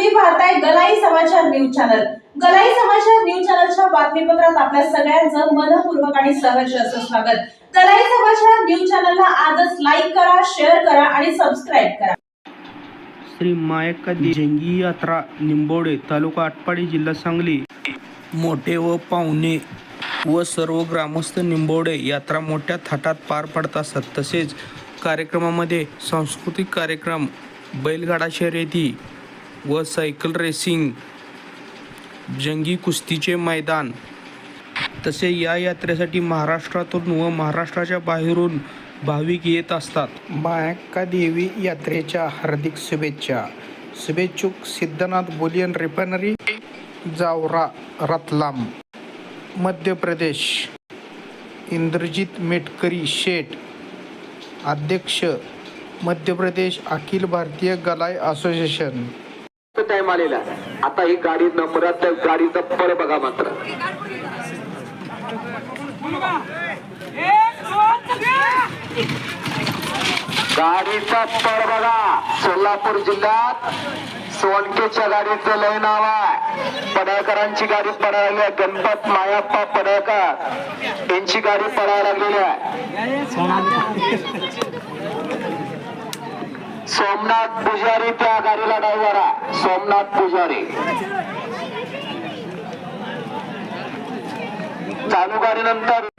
तुम्ही पाहताय गलाई समाचार न्यूज चॅनल. गलाई समाचार न्यूज चॅनलच्या बातमीपत्रात आपल्या सगळ्यांचं मनपूर्वक आणि सहर्ष असं स्वागत. गलाई समाचार न्यूज चॅनलला आजच लाईक करा शेअर करा आणि सबस्क्राईब करा. श्री मायक्का जंगी यात्रा निंबोडे तालुका आटपाडी जिल्हा सांगली. मोठे व पाहुणे व सर्व ग्रामस्थ निंबोडे यात्रा मोठ्या थाटात पार पडत असतात तसेच कार्यक्रमामध्ये सांस्कृतिक कार्यक्रम बैलगाडा शर्यती व सायकल रेसिंग जंगी कुस्तीचे मैदान. तसे या यात्रेसाठी महाराष्ट्रातून व महाराष्ट्राच्या बाहेरून भाविक येत असतात. मायक्का देवी यात्रेच्या हार्दिक शुभेच्छा. शुभेच्छुक सिद्धनाथ बुलियन रिफायनरी जावरा रतलाम. मध्य प्रदेश. इंद्रजित मेटकरी शेठ. अध्यक्ष मध्य प्रदेश अखिल भारतीय गलाय असोसिएशन. टाइम आलेला आता ही गाडी नंबरात गाडीचा पळ बघा मात्र. गाडीचा पळ बघा. सोलापूर जिल्ह्यात सोनकेच्या गाडीचं लय नाव आहे. पडळकरांची गाडी पडायला लागली आहे. गणपत मायाप्पा पडळकर यांची गाडी पडायला लागलेली आहे. सोमनाथ पुजारी त्या गाडीला ड्रायव्हर सोमनाथ पुजारी. चालू गाडीनंतर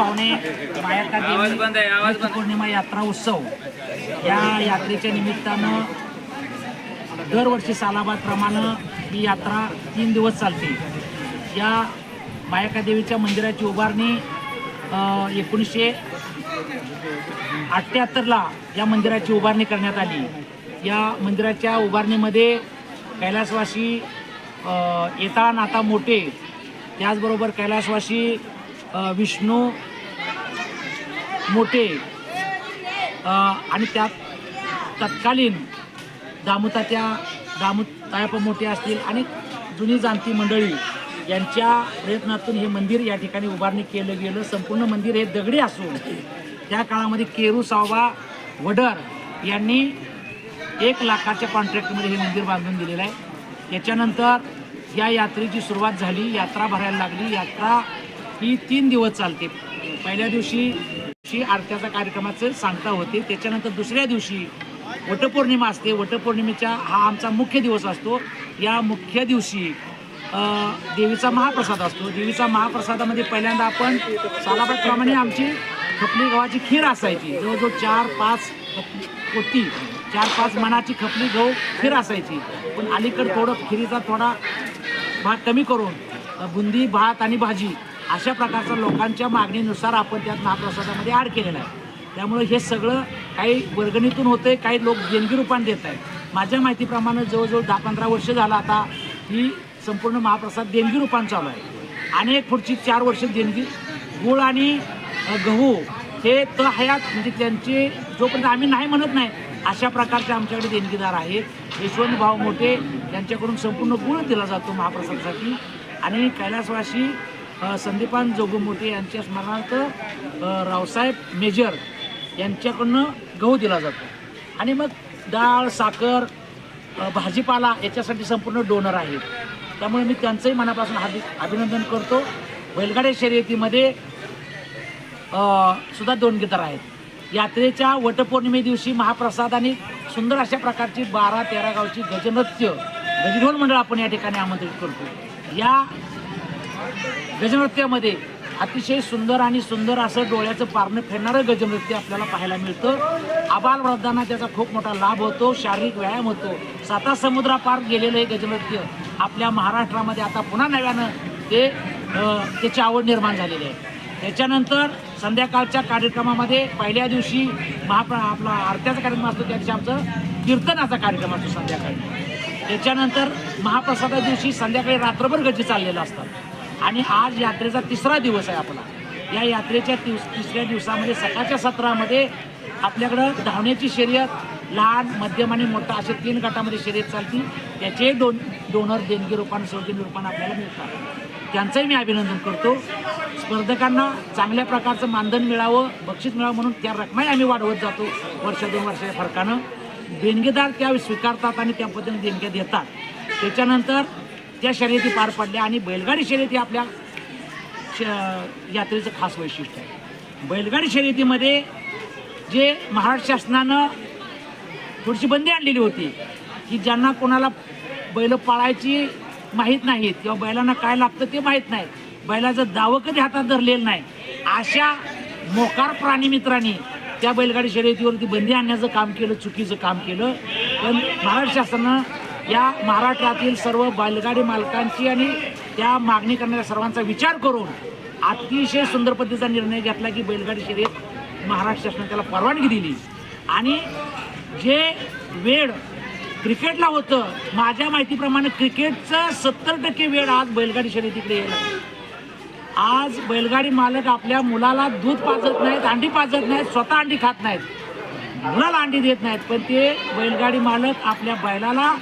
पाहुणे मायाका देवी पौर्णिमा यात्रा उत्सव. या यात्रेच्या निमित्तानं दरवर्षी सालाबादप्रमाणे ही यात्रा तीन दिवस चालते. या मायाका देवीच्या मंदिराची उभारणी एकोणीसशे अठ्ठ्याहत्तरला या मंदिराची उभारणी करण्यात आली. या मंदिराच्या उभारणीमध्ये कैलासवासी येता नाता मोठे त्याचबरोबर कैलासवासी विष्णू मोठे आणि त्यात तत्कालीन दामुताच्या दामुतायप मोठे असतील आणि जुनी जाणती मंडळी यांच्या प्रयत्नातून हे मंदिर या ठिकाणी उभारणी केलं गेलं. संपूर्ण मंदिर हे दगडी असून त्या काळामध्ये केरू सावबा वडर यांनी एक लाखाच्या कॉन्ट्रॅक्टमध्ये हे मंदिर बांधून दिलेलं आहे. त्याच्यानंतर या यात्रेची सुरुवात झाली यात्रा भरायला लागली. यात्रा ही तीन दिवस चालते. पहिल्या दिवशी दिवशी आरत्याचा कार्यक्रमाचं सांगता होते. त्याच्यानंतर दुसऱ्या दिवशी वटपौर्णिमा असते. वटपौर्णिमेचा हा आमचा मुख्य दिवस असतो. या मुख्य दिवशी देवीचा महाप्रसाद असतो. देवीचा महाप्रसादामध्ये पहिल्यांदा आपण सालाबादप्रमाणे आमची खपली गव्हाची खीर असायची. जवळजवळ चार पाच होती चार पाच मनाची खपली गहू खीर असायची. पण अलीकडं थोडं खिरीचा थोडा भाग कमी करून बुंदी भात आणि भाजी अशा प्रकारचा लोकांच्या मागणीनुसार आपण त्यात महाप्रसादामध्ये ॲड केलेलं आहे. त्यामुळे हे सगळं काही वर्गणीतून होतंय काही लोक देणगी रूपाने देत आहेत. माझ्या माहितीप्रमाणे जवळजवळ दहा पंधरा वर्ष झालं आता ही संपूर्ण महाप्रसाद देणगी रूपाने चालू आहे. आणि एक पुढची चार वर्ष देणगी गुळ आणि गहू हे तर हयात म्हणजे त्यांचे जोपर्यंत आम्ही नाही म्हणत नाही अशा प्रकारचे आमच्याकडे देणगीदार आहेत. यशवंत भाऊ मोठे यांच्याकडून संपूर्ण गुळ दिला जातो महाप्रसादासाठी. आणि कैलासवासी संदीपान जोगुमोटे यांच्या स्मरणार्थ रावसाहेब मेजर यांच्याकडनं गहू दिला जातो. आणि मग डाळ साखर भाजीपाला याच्यासाठी संपूर्ण डोनर आहेत. त्यामुळे मी त्यांचंही मनापासून हार्दिक अभिनंदन करतो. बैलगाड्या शर्यतीमध्ये सुद्धा दोन गिटार आहेत. यात्रेच्या वटपौर्णिमे दिवशी महाप्रसाद आणि सुंदर अशा प्रकारची बारा तेरा गावची गजनृत्य गजढोल मंडळ आपण या ठिकाणी आमंत्रित करतो. या गजनृत्यामध्ये अतिशय सुंदर आणि सुंदर असं डोळ्याचं पारणं फिरणारं गजनृत्य आपल्याला पाहायला मिळतं. आबाल वृद्धांना त्याचा खूप मोठा लाभ होतो शारीरिक व्यायाम होतो. साता समुद्रापार गेलेलं हे गजनृत्य आपल्या महाराष्ट्रामध्ये आता पुन्हा नव्यानं ते त्याची आवड निर्माण झालेली आहे. त्याच्यानंतर संध्याकाळच्या कार्यक्रमामध्ये पहिल्या दिवशी महाप्र आपला आरत्याचा कार्यक्रम असतो त्या दिवशी आमचं कीर्तनाचा कार्यक्रम असतो संध्याकाळी. त्याच्यानंतर महाप्रसादा दिवशी संध्याकाळी रात्रभर गजी चाललेलं असतात. आणि आज यात्रेचा तिसरा दिवस आहे आपला. या यात्रेच्या दिवस तिसऱ्या दिवसामध्ये सकाळच्या सत्रामध्ये आपल्याकडं धावण्याची शर्यत लहान मध्यम आणि मोठा असे तीन गटामध्ये शर्यत चालती त्याचे दोन डोनर देणगी रूपाने सौजन्य रूपाने आपल्याला मिळतात. त्यांचंही मी अभिनंदन करतो. स्पर्धकांना चांगल्या प्रकारचं मानधन मिळावं बक्षीस मिळावं म्हणून त्या रकमाही आम्ही वाढवत जातो वर्ष दोन वर्षाच्या फरकानं. देणगीदार त्या स्वीकारतात आणि त्या पद्धतीने देणग्या देतात. त्याच्यानंतर त्या शर्यती पार पडल्या आणि बैलगाडी शर्यती आपल्या श यात्रेचं खास वैशिष्ट्य आहे. बैलगाडी शर्यतीमध्ये जे महाराष्ट्र शासनानं थोडीशी बंदी आणलेली होती की ज्यांना कोणाला बैल पाळायची माहीत नाहीत किंवा बैलांना काय लागतं ते माहीत नाही बैलाचं दावं कधी हातात धरलेलं नाही. अशा मोकार प्राणीमित्रांनी त्या बैलगाडी शर्यतीवरती बंदी आणण्याचं काम केलं चुकीचं काम केलं. पण महाराष्ट्र शासनानं या महाराष्ट्रातील सर्व बैलगाडी मालकांची आणि त्या मागणी करणाऱ्या सर्वांचा विचार करून अतिशय सुंदर पद्धतीचा निर्णय घेतला की बैलगाडी शर्यत महाराष्ट्र शासनाने त्याला परवानगी दिली. आणि जे वेळ क्रिकेटला होतं माझ्या माहितीप्रमाणे क्रिकेटचं सत्तर टक्के वेळ आज बैलगाडी शर्यतीकडे येईल आज बैलगाडी मालक आपल्या मुलाला दूध पाजत नाहीत अंडी पाजत नाहीत स्वतः अंडी खात नाहीत. मुलाला अंडी देत नाहीत पण ते बैलगाडी मालक आपल्या बैलाला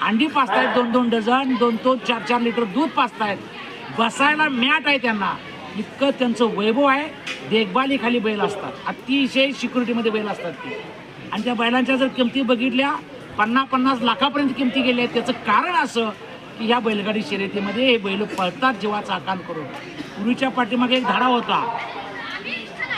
अंडी पाचतायत दोन दोन डझन दोन दोन चार चार लिटर दूध पाचतायत. बसायला मॅट आहे त्यांना. इतकं त्यांचं वैभव आहे. देखभालीखाली बैल असतात. अतिशय सिक्युरिटीमध्ये बैल असतात ते. आणि त्या बैलांच्या जर किमती बघितल्या पन्नास पन्नास लाखापर्यंत किमती गेल्या आहेत. त्याचं कारण असं की ह्या बैलगाडी शर्यतीमध्ये हे बैल पळतात जीवाचा आकान करून. पूर्वीच्या पाठीमागे एक धाडा होता.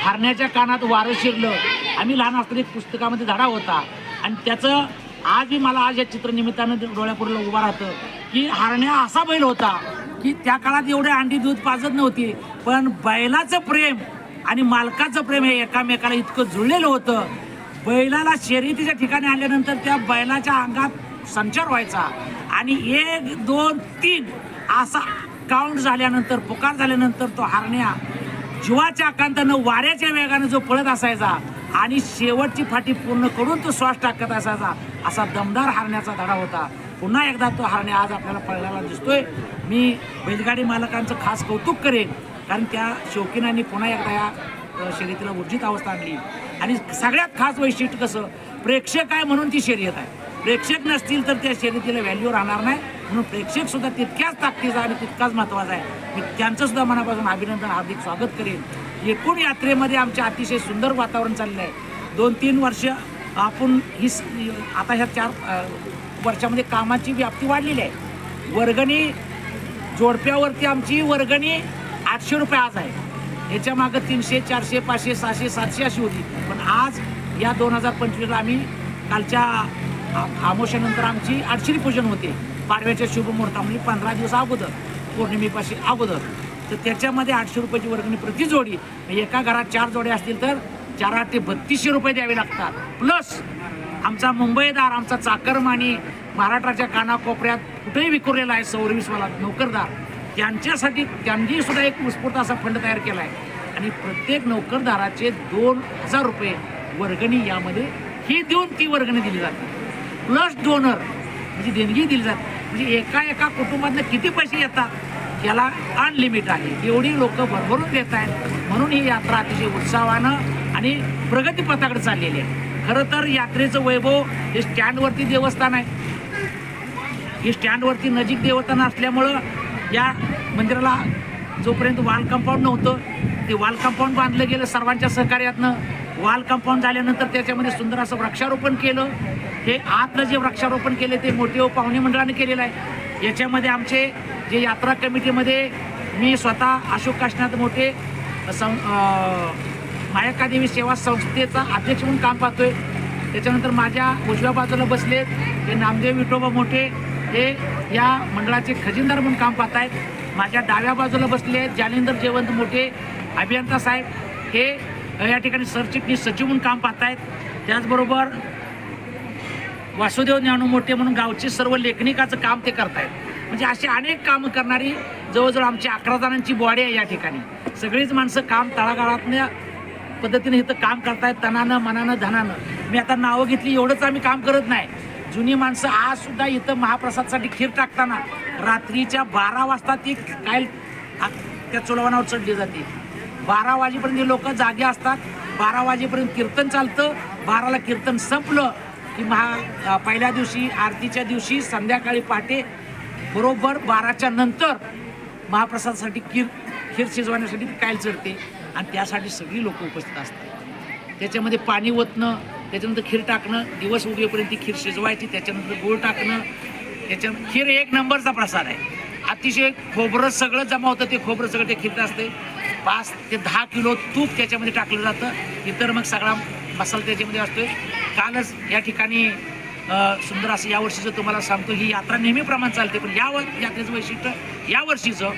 हरण्याच्या कानात वारं शिरलं. आम्ही लहान असताना एक पुस्तकामध्ये धाडा होता. आणि त्याचं आजही मला आज या चित्रनिमित्तानं डोळ्यापुरलं उभा राहतं की हरण्या असा बैल होता की त्या काळात एवढे अंडी दूध पाजत नव्हती पण बैलाचं प्रेम आणि मालकाचं प्रेम हे एकामेकाला इतकं जुळलेलं होतं. बैलाला शर्यतीच्या ठिकाणी आल्यानंतर त्या बैलाच्या अंगात संचार व्हायचा आणि एक दोन तीन असा काउंट झाल्यानंतर पुकार झाल्यानंतर तो हरण्या जीवाच्या आकांतानं वाऱ्याच्या वेगानं जो पळत असायचा आणि शेवटची फाटी पूर्ण करून तो श्वास टाकत असायचा. असा दमदार हारण्याचा धडा होता. पुन्हा एकदा तो हारणे आज आपल्याला पळलेला दिसतोय. मी बैलगाडी मालकांचं खास कौतुक करेन कारण त्या शौकीनांनी पुन्हा एकदा या शर्यतीला ऊर्जित अवस्था आणली. आणि सगळ्यात खास वैशिष्ट्य कसं प्रेक्षक आहे म्हणून ती शर्यत आहे. प्रेक्षक नसतील तर त्या शर्यतीला व्हॅल्यू राहणार नाही. म्हणून प्रेक्षक सुद्धा तितक्याच ताकदीचा आणि तितकाच महत्त्वाचा आहे. मी त्यांचं सुद्धा मनापासून अभिनंदन हार्दिक स्वागत करेन. एकूण यात्रेमध्ये आमच्या अतिशय सुंदर वातावरण चाललं आहे दोन तीन वर्ष आपण ही आता ह्या चार वर्षामध्ये कामाची व्याप्ती वाढलेली आहे. वर्गणी जोडप्यावरती आमची वर्गणी आठशे रुपये आज आहे. याच्या मागं तीनशे चारशे पाचशे सहाशे सातशे अशी होती. पण आज या दोन हजार पंचवीसला आम्ही कालच्या आमोशानंतर आमची आठशे पूजन होते. पाडव्याच्या शुभ म्हणजे पंधरा दिवस अगोदर पौर्णिमेपाशी अगोदर. तर त्याच्यामध्ये आठशे रुपयाची वर्गणी प्रति जोडी म्हणजे एका घरात चार जोड्या असतील तर चार आठ ते बत्तीसशे रुपये द्यावे लागतात. प्लस आमचा मुंबईदार आमचा चाकरमानी महाराष्ट्राच्या कानाकोपऱ्यात कुठेही विखुरलेला आहे सौरवीसवाला नोकरदार. त्यांच्यासाठी त्यांनी सुद्धा एक उत्स्फूर्त असा फंड तयार केला आहे आणि प्रत्येक नोकरदाराचे दोन हजार रुपये वर्गणी यामध्ये ही देऊन ती वर्गणी दिली जाते. प्लस डोनर म्हणजे देणगी दिली जाते. म्हणजे एका एका कुटुंबातनं किती पैसे येतात? याला अनलिमिट आहे. एवढी लोक भरभरून देत आहेत. म्हणून ही यात्रा अतिशय उत्साहानं आणि प्रगतीपथाकडे चाललेली आहे. खरं तर यात्रेचं वैभव हे स्टँडवरती देवस्थान आहे. हे स्टँडवरती नजीक देवस्थान असल्यामुळं या मंदिराला जोपर्यंत वाल कंपाऊंड नव्हतं ते वाल कंपाऊंड बांधलं गेलं सर्वांच्या सहकार्यातनं. वाल कंपाऊंड झाल्यानंतर त्याच्यामध्ये सुंदर असं वृक्षारोपण केलं. हे आतलं जे वृक्षारोपण केले ते मोठे पाहुणे मंडळाने केलेलं आहे. याच्यामध्ये आमचे जे यात्रा कमिटीमध्ये मी स्वतः अशोक काशनाथ मोठे सं मायकादेवी सेवा संस्थेचा अध्यक्ष म्हणून काम पाहतोय. त्याच्यानंतर माझ्या उजव्या बाजूला बसलेत हे नामदेव विठोबा मोठे हे या मंडळाचे खजिनदार म्हणून काम पाहत आहेत माझ्या डाव्या बाजूला बसले आहेत जालिंदर जयवंत मोठे अभियंता साहेब हे या ठिकाणी सरचिटणीस सचिव म्हणून काम पाहत आहेत त्याचबरोबर वासुदेव ज्ञानू मोठे म्हणून गावचे सर्व लेखनिकाचं काम ते करतायत. म्हणजे अशी अनेक कामं करणारी जवळजवळ आमची अकरा जणांची बॉडी आहे या ठिकाणी. सगळीच माणसं काम तळागाळातल्या पद्धतीने इथं काम करतायत तनानं मनानं धनानं. मी आता नावं घेतली एवढंच आम्ही काम करत नाही. जुनी माणसं आज सुद्धा इथं महाप्रसादसाठी खीर टाकताना रात्रीच्या बारा वाजता ती काय त्या चुलवानावर चढली जाते. बारा वाजेपर्यंत लोक जागे असतात बारा वाजेपर्यंत कीर्तन चालतं बाराला कीर्तन संपलं की महा पहिल्या दिवशी आरतीच्या दिवशी संध्याकाळी पहाटे बरोबर बाराच्या नंतर महाप्रसादासाठी खीर खीर शिजवण्यासाठी ती कायल चढते आणि त्यासाठी सगळी लोक उपस्थित असतात. त्याच्यामध्ये पाणी ओतणं त्याच्यानंतर खीर टाकणं दिवस उगेपर्यंत ती खीर शिजवायची त्याच्यानंतर गूळ टाकणं त्याच्या खीर एक नंबरचा प्रसाद आहे. अतिशय खोबरं सगळं जमा होतं ते खोबरं सगळं ते खीर असते. पाच ते दहा किलो तूप त्याच्यामध्ये टाकलं जातं. इतर मग सगळा मसाला त्याच्यामध्ये असतोय. कालच या ठिकाणी सुंदर असं यावर्षीचं तुम्हाला सांगतो ही यात्रा नेहमीप्रमाणे चालते पण या यात्रेचं वैशिष्ट्य या वर्षीचं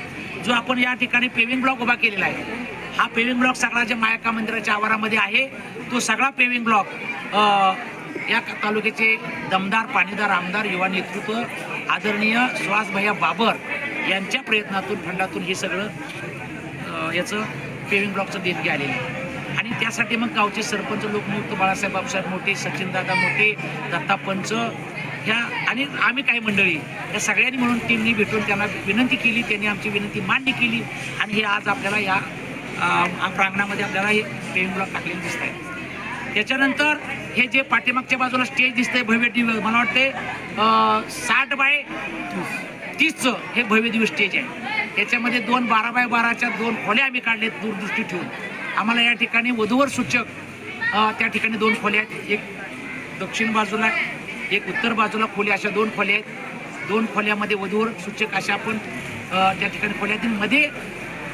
जो आपण या ठिकाणी पेविंग ब्लॉक उभा केलेला आहे हा पेविंग ब्लॉक सगळा जे मायाका मंदिराच्या आवारामध्ये आहे तो सगळा पेविंग ब्लॉक या तालुक्याचे दमदार पाणीदार आमदार युवा नेतृत्व आदरणीय सुहास भैया बाबर यांच्या प्रयत्नातून फंडातून हे सगळं याचं पेविंग ब्लॉकचं देणगी आलेलं आहे. त्यासाठी मग गावचे सरपंच लोकनियुक्त बाळासाहेब बाबसाहेब मोठे सचिनदादा मोठे दत्ता पंच ह्या आणि आम्ही काही मंडळी या सगळ्यांनी म्हणून टीमनी भेटून त्यांना विनंती केली त्यांनी आमची विनंती मान्य केली आणि हे आज आपल्याला या प्रांगणामध्ये आपल्याला हे पेविंग ब्लॉक टाकलेले दिसत आहे त्याच्यानंतर हे जे पाठीमागच्या बाजूला स्टेज दिसतंय भव्य दिव्य मला वाटते साठ बाय तीसचं हे भव्य दिव्य स्टेज आहे. त्याच्यामध्ये दोन बारा बाय बाराच्या दोन खोल्या आम्ही काढलेत दूरदृष्टी ठेवून. आम्हाला या ठिकाणी वधूवर सूचक त्या ठिकाणी दोन खोल्या आहेत. एक दक्षिण बाजूला एक उत्तर बाजूला खोल्या अशा दोन खोल्या आहेत. दोन खोल्यामध्ये वधूवर सूचक अशा आपण त्या ठिकाणी खोल्यातील मध्ये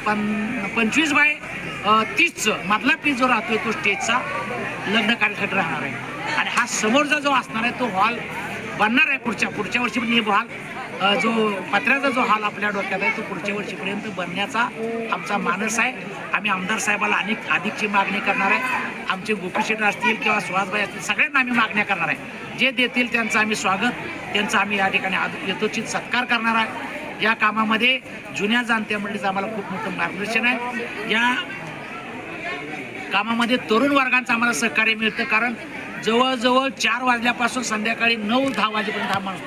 पण पंचवीस बाय तीसचं मधला पीस जो राहतोय तो स्टेजचा लग्न कार्यक्रम राहणार आहे. आणि हा समोरचा जो असणार आहे तो हॉल बनणार आहे पुढच्या पुढच्या वर्षी पण हे हॉल जो पत्र्याचा जो हाल आपल्या डोक्यात आहे तो पुढच्या वर्षीपर्यंत बनण्याचा आमचा मानस आहे. आम्ही आमदार साहेबाला अनेक अधिकची मागणी करणार आहे. आमचे गोपी असतील किंवा सुहासबाई असतील सगळ्यांना आम्ही मागण्या करणार आहे. जे देतील त्यांचं आम्ही स्वागत त्यांचं आम्ही या ठिकाणी आद- यथोचित सत्कार करणार आहे. या कामामध्ये जुन्या जाणत्या मंडळीचं आम्हाला खूप मोठं मार्गदर्शन आहे. या कामामध्ये तरुण वर्गांचं आम्हाला सहकार्य मिळतं कारण जवळजवळ चार वाजल्यापासून संध्याकाळी नऊ दहा वाजेपर्यंत हा माणूस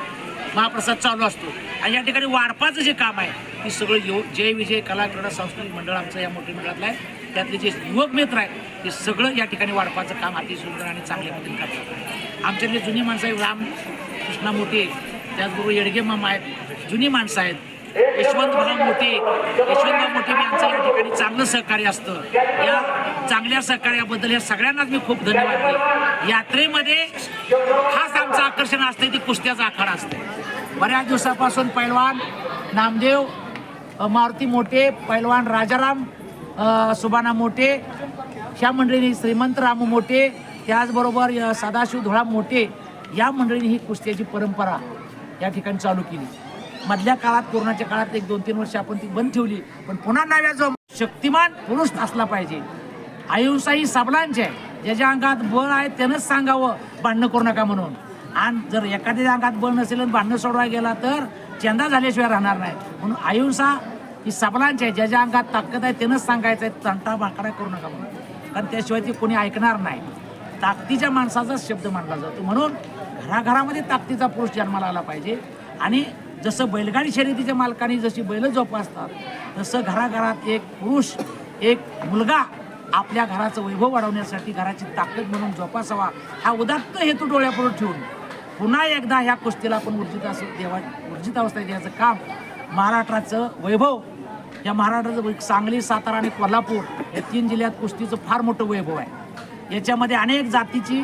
महाप्रसाद चालू असतो. आणि या ठिकाणी वाढपाचं जे काम आहे ते सगळं यो जय विजय कला क्रीडा सांस्कृतिक मंडळ आमचं या मोठ्या मंडळातलं आहे. त्यातले जे युवक मित्र आहेत ते सगळं या ठिकाणी वाढपाचं काम अतिशय सुंदर आणि चांगल्या पद्धतीने करतात. आमच्यातले जुनी माणसं आहेत राम कृष्णा मोठे त्याचबरोबर येडगे मामा आहेत जुनी माणसं आहेत यशवंत मोठे यशवंत भाऊ मोठे यांचं या ठिकाणी चांगलं सहकार्य असतं. या चांगल्या सहकार्याबद्दल या सगळ्यांनाच मी खूप धन्यवाद देतो. यात्रेमध्ये खास आमचं आकर्षण असतं ते कुस्त्याचा आखाडा असतं बऱ्याच दिवसापासून पैलवान नामदेव मारुती मोठे पैलवान राजाराम सुभाना सुबाना मोठे ह्या मंडळीने श्रीमंत राम मोठे त्याचबरोबर सदाशिव धुळा मोठे या मंडळीने ही कुस्त्याची परंपरा या ठिकाणी चालू केली. मधल्या काळात कोरोनाच्या काळात एक दोन तीन वर्ष आपण ती बंद ठेवली पण पुन्हा नव्या जो शक्तिमान पुरुष असला पाहिजे. अहिंसा ही सबलांची आहे ज्याच्या अंगात बळ आहे त्यानंच सांगावं भांडणं करू नका म्हणून. आणि जर एखाद्या अंगात बळ नसेल आणि भांडणं सोडवायला गेला तर चंदा झाल्याशिवाय राहणार नाही. म्हणून अहिंसा ही सबलांची आहे. ज्या ज्या अंगात ताकद आहे त्यानंच सांगायचं आहे तंटा भाकडा करू नका म्हणून. कारण त्याशिवाय ती कोणी ऐकणार नाही. ताकदीच्या माणसाचाच शब्द मानला जातो. म्हणून घराघरामध्ये ताकदीचा पुरुष जन्माला आला पाहिजे. आणि जसं बैलगाडी शर्यतीच्या मालकाने जशी बैल जोपासतात तसं घराघरात एक पुरुष एक मुलगा आपल्या घराचं वैभव वाढवण्यासाठी घराची ताकद म्हणून जोपासावा. हा उदात्त हेतू डोळ्यापुढे ठेवून पुन्हा एकदा ह्या कुस्तीला आपण ऊर्जित असं देवा ऊर्जित अवस्थेत देण्याचं काम. महाराष्ट्राचं वैभव या महाराष्ट्राचं सांगली सातारा आणि कोल्हापूर या तीन जिल्ह्यात कुस्तीचं फार मोठं वैभव आहे. याच्यामध्ये अनेक जातीची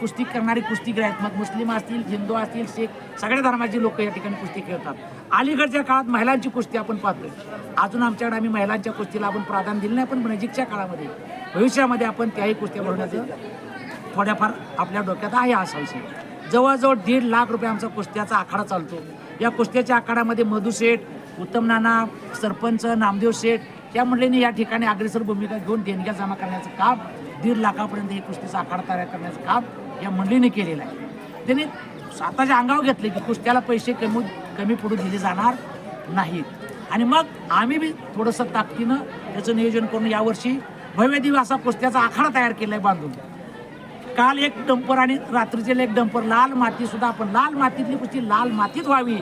कुस्ती करणारी कुस्तीगीर आहेत. मग मुस्लिम असतील हिंदू असतील शीख सगळ्या धर्माची लोक या ठिकाणी कुस्ती खेळतात. अलीकडच्या काळात महिलांची कुस्ती आपण पाहतोय. अजून आमच्याकडे आम्ही महिलांच्या कुस्तीला आपण प्राधान्य दिलं नाही पण नजीकच्या काळामध्ये भविष्यामध्ये आपण त्याही कुस्त्या भरवण्याचं थोड्याफार आपल्या डोक्यात आहे असा विषय. जवळजवळ दीड लाख रुपये आमचा कुस्त्याचा आखाडा चालतो. या कुस्त्याच्या आखाड्यामध्ये मधू शेठ उत्तम नाना सरपंच नामदेव शेठ या मंडळीने या ठिकाणी अग्रेसर भूमिका घेऊन देणग्या जमा करण्याचं काम दीड लाखापर्यंत हे कुस्तीचा आखाडा तयार करण्याचं काम या मंडळीने केलेलं आहे. त्यांनी स्वतःच्या अंगावर घेतले की कुस्त्याला पैसे कमी कमी पडू दिले जाणार नाहीत. आणि मग आम्ही बी थोडंसं ताकदीनं त्याचं नियोजन करून यावर्षी भव्य दिवस असा कुस्त्याचा आखाडा तयार केला आहे बांधून. काल एक डंपर आणि रात्रीचे एक डंपर लाल माती सुद्धा आपण लाल मातीतली कुस्ती लाल मातीत व्हावी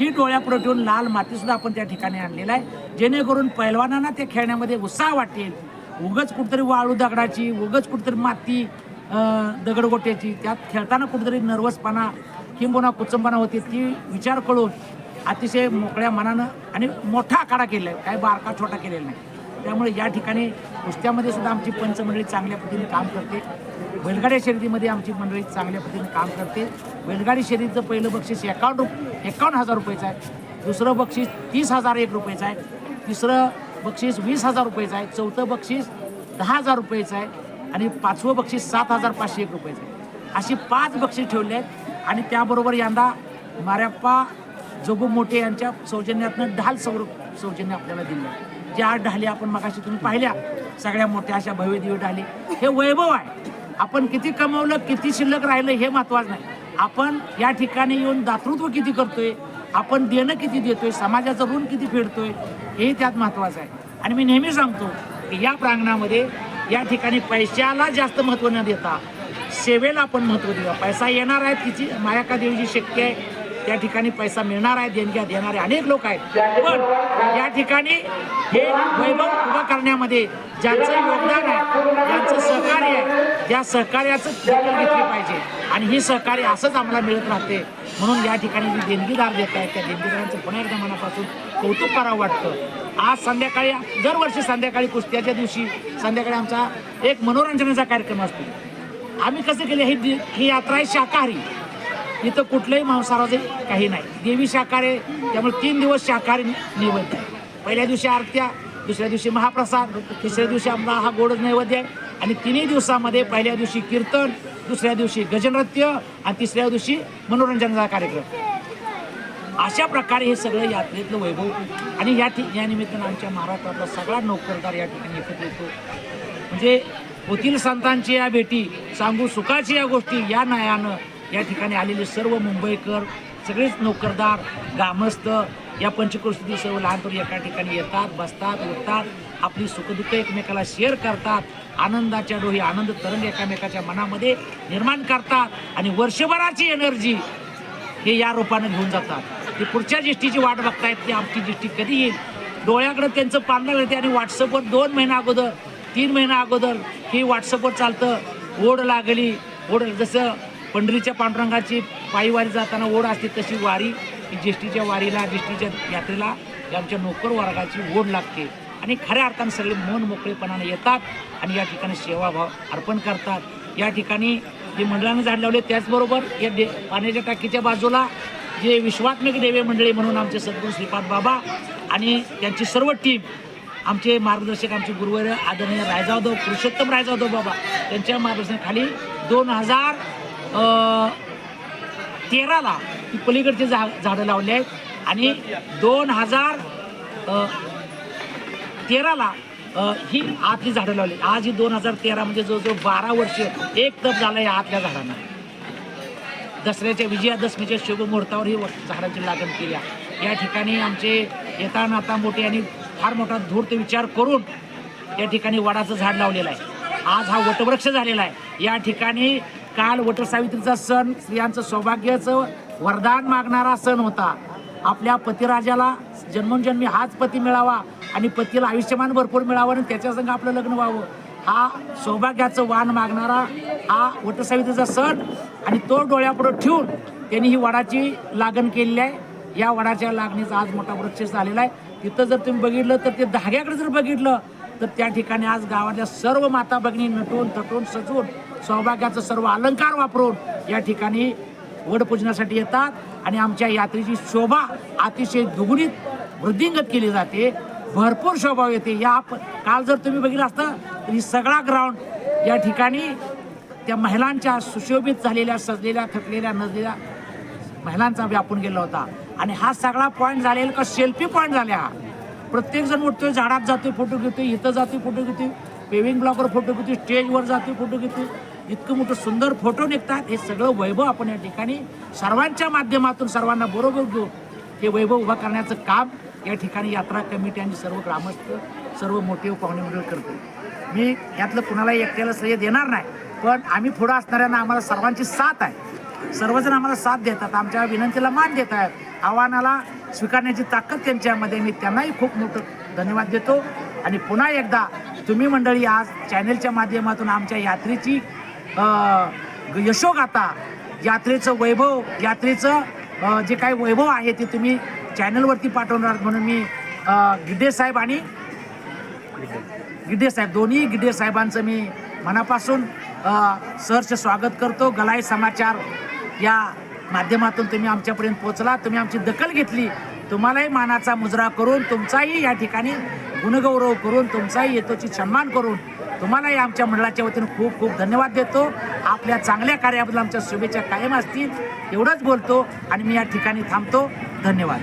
ही डोळ्यापुढे ठेवून लाल माती सुद्धा आपण त्या ठिकाणी आणलेला आहे. जेणेकरून पैलवानांना त्या खेळण्यामध्ये उत्साह वाटेल. उगच कुठेतरी वाळू दगडाची उगच कुठेतरी माती दगडगोट्याची त्यात खेळताना कुठेतरी नर्वसपणा किंबहुना कुचंबना होती ती विचार करून अतिशय मोकळ्या मनानं आणि मोठा आखाडा केलेला आहे. काय बारका छोटा केलेला नाही. त्यामुळे या ठिकाणी कुस्त्यामध्ये सुद्धा आमची पंचमंडळी चांगल्या पद्धतीने काम करते. बैलगाड्या शर्यतीमध्ये आमची मंडळी चांगल्या पद्धतीने काम करते. बैलगाडी शर्यतीचं पहिलं बक्षीस एकावन्न रुप एकावन्न हजार रुपयेचं आहे. दुसरं बक्षीस तीस हजार एक रुपयाचं आहे. तिसरं बक्षीस वीस हजार रुपयेचं आहे. चौथं बक्षीस दहा हजार रुपयाचं आहे. आणि पाचवं बक्षीस सात हजार पाचशे एक रुपयेचं आहे. अशी पाच बक्षीस ठेवले आहेत. आणि त्याबरोबर यंदा माऱ्याप्पा जोगू मोठे यांच्या सौजन्यातनं ढाल सौर सौजन्य आपल्याला दिलं आहे. ज्या आठ ढाली आपण मगाशी तुम्ही पाहिल्या सगळ्या मोठ्या अशा भव्य दिव्य ढाली. हे वैभव आहे. आपण किती कमवलं किती शिल्लक राहिलं हे महत्वाचं नाही. आपण या ठिकाणी येऊन दातृत्व किती करतोय आपण देणं किती देतोय समाजाचं ऋण किती फेडतोय हे त्यात महत्वाचं आहे. आणि मी नेहमी सांगतो की या प्रांगणामध्ये या ठिकाणी पैशाला जास्त महत्त्व न देता सेवेला आपण महत्त्व देऊया पैसा येणार आहे तिची मायाका देवीची शक्य आहे. त्या ठिकाणी पैसा मिळणार आहे देणग्या देणारे अनेक लोक आहेत. पण या ठिकाणी हे वैभव उभं करण्यामध्ये ज्यांचं योगदान आहे ज्यांचं सहकार्य आहे त्या सहकार्याचं दखल घेतली पाहिजे. आणि ही सहकार्य असंच आम्हाला मिळत राहते. म्हणून या ठिकाणी जे देणगीदार देत आहेत त्या देणगीदारांचं पुन्हा एकदा मनापासून कौतुक करावं वाटतं. आज संध्याकाळी दरवर्षी संध्याकाळी कुस्त्याच्या दिवशी संध्याकाळी आमचा एक मनोरंजनाचा कार्यक्रम असतो. आम्ही कसं केलं ही ही यात्रा आहे शाकाहारी. इथं कुठलंही मांसाहाराचे काही नाही. देवी शाकाहारी त्यामुळे तीन दिवस शाकाहारी नैवेद्य आहे. पहिल्या दिवशी आरत्या दुसऱ्या दिवशी महाप्रसाद तिसऱ्या दिवशी आमचा हा गोडच नैवेद्य आहे. आणि तिन्ही दिवसामध्ये पहिल्या दिवशी कीर्तन दुसऱ्या दिवशी गजनृत्य आणि तिसऱ्या दिवशी मनोरंजनाचा कार्यक्रम. अशा प्रकारे हे सगळं यात्रेतलं वैभव. आणि या ठिक या निमित्तानं आमच्या महाराष्ट्रातला सगळा नोकरदार या ठिकाणी एकत्र येतो. म्हणजे होतील संतांची या भेटी सांगू सुखाची या गोष्टी या न्यायानं या ठिकाणी आलेले सर्व मुंबईकर सगळेच नोकरदार ग्रामस्थ या पंचकृषीतील सर्व लहानपणी एका ठिकाणी येतात बसतात उठतात आपली सुखदुःख एकमेकाला शेअर करतात आनंदाच्या डोही आनंद तरंग एकामेकाच्या मनामध्ये निर्माण करतात आणि वर्षभराची एनर्जी हे या रूपानं घेऊन जातात. ते पुढच्या ज्येष्ठीची वाट बघतायत ते आमची ज्येष्ठी कधी येईल? डोळ्याकडे त्यांचं पांढरं येते आणि व्हॉट्सअपवर दोन महिना अगोदर तीन महिना अगोदर ही व्हॉट्सअपवर चालतं. ओढ लागली. ओढ जसं पंढरीच्या पांडुरंगाची पायीवारी जाताना ओढ असते तशी वारी ज्येष्ठीच्या वारीला ज्येष्ठीच्या यात्रेला आमच्या नोकर वर्गाची ओढ लागते. आणि खऱ्या अर्थानं सगळे मन मोकळेपणाने येतात आणि या ठिकाणी सेवाभाव अर्पण करतात. या ठिकाणी जे मंडळानं झाड लावले त्याचबरोबर या डे पाण्याच्या टाकीच्या बाजूला जे विश्वात्मक देवे मंडळी म्हणून आमचे सद्गुरू श्रीपाद बाबा आणि त्यांची सर्व टीम आमचे मार्गदर्शक आमचे गुरुवर आदरणीय रायजाधव पुरुषोत्तम रायजाधव बाबा त्यांच्या मार्गदर्शनाखाली दोन हजार तेराला ती पलीकडचे झा झाडं लावले आहेत. आणि दोन हजार तेराला ही आतली झाडं लावली आज ही दोन हजार तेरा म्हणजे जवळजवळ बारा वर्ष एक तप झाला या आतल्या झाडांना. दसऱ्याच्या विजयादशमीच्या शुभ मुहूर्तावर ही व- झाडांची लागण केली या ठिकाणी आमचे येता नाता मोठे यांनी फार मोठा धूर्त विचार करून या ठिकाणी वडाचं झाड लावलेलं आहे. आज हा वटवृक्ष झालेला आहे. या ठिकाणी काल वटसावित्रीचा सण स्त्रियांचं सौभाग्याचं वरदान मागणारा सण होता. आपल्या पतिराजाला जन्मोजन्मी हाच पती मिळावा आणि पतीला आयुष्यमान भरपूर मिळावं आणि त्याच्या संग आपलं लग्न व्हावं हा सौभाग्याचं वाण मागणारा हा वटसावित्रीचा सण आणि तो डोळ्यापुढं ठेवून त्यांनी ही वडाची लागण केलेली आहे. या वडाच्या लागणीचा आज मोठा वृक्ष झालेला आहे. तिथं जर तुम्ही बघितलं तर ते धाग्याकडे जर बघितलं तर त्या ठिकाणी आज गावातल्या सर्व माता भगिनी नटून तटून सजून सौभाग्याचं सर्व अलंकार वापरून या ठिकाणी वडपूजनासाठी येतात आणि आमच्या यात्रेची शोभा अतिशय दुगुणित वृद्धिंगत केली जाते. भरपूर शोभा येते. या प- काल जर तुम्ही बघितलं असतं तर ही सगळा ग्राउंड या ठिकाणी त्या महिलांच्या सुशोभित झालेल्या सजलेल्या थकलेल्या नजलेल्या महिलांचा व्यापून गेला होता. आणि हा सगळा पॉईंट झालेला का सेल्फी पॉईंट झाल्या. प्रत्येकजण उठतोय झाडात जातोय फोटो घेतोय इथं जातोय फोटो घेतोय पेविंग ब्लॉकवर फोटो घेतोय स्टेजवर जातोय फोटो घेतोय. इतकं मोठं सुंदर फोटो निघतात. हे सगळं वैभव आपण या ठिकाणी सर्वांच्या माध्यमातून सर्वांना बरोबर घेऊन हे वैभव उभा करण्याचं काम या ठिकाणी यात्रा कमिटी आणि सर्व ग्रामस्थ सर्व मोठे पाहुणे मंडळ करतो. मी यातलं कुणाला एकट्याला श्रेय देणार नाही पण आम्ही पुढं असणाऱ्यांना आम्हाला सर्वांची साथ आहे. सर्वजण आम्हाला साथ देतात आमच्या विनंतीला मान देत आहेत. आव्हानाला स्वीकारण्याची ताकद त्यांच्यामध्ये मी त्यांनाही खूप मोठं धन्यवाद देतो. आणि पुन्हा एकदा तुम्ही मंडळी आज चॅनेलच्या माध्यमातून आमच्या यात्रेची यशोगाथा यात्रेचं वैभव यात्रेचं जे काही वैभव आहे ते तुम्ही चॅनलवरती पाठवणार म्हणून मी अ, गिड्डे साहेब आणि गिड्डे साहेब दोन्ही गिड्डे साहेबांचं मी मनापासून सहर्ष स्वागत करतो. गलाई समाचार या माध्यमातून तुम्ही आमच्यापर्यंत पोहोचला. तुम्ही आमची दखल घेतली. तुम्हालाही मानाचा मुजरा करून तुमचाही या ठिकाणी गुणगौरव करून तुमचाही येतोची सन्मान करून तुम्हालाही आमच्या मंडळाच्या वतीनं खूप खूप धन्यवाद देतो. आपल्या चांगल्या कार्याबद्दल आमच्या शुभेच्छा कायम असतील एवढंच बोलतो आणि मी या ठिकाणी थांबतो. धन्यवाद.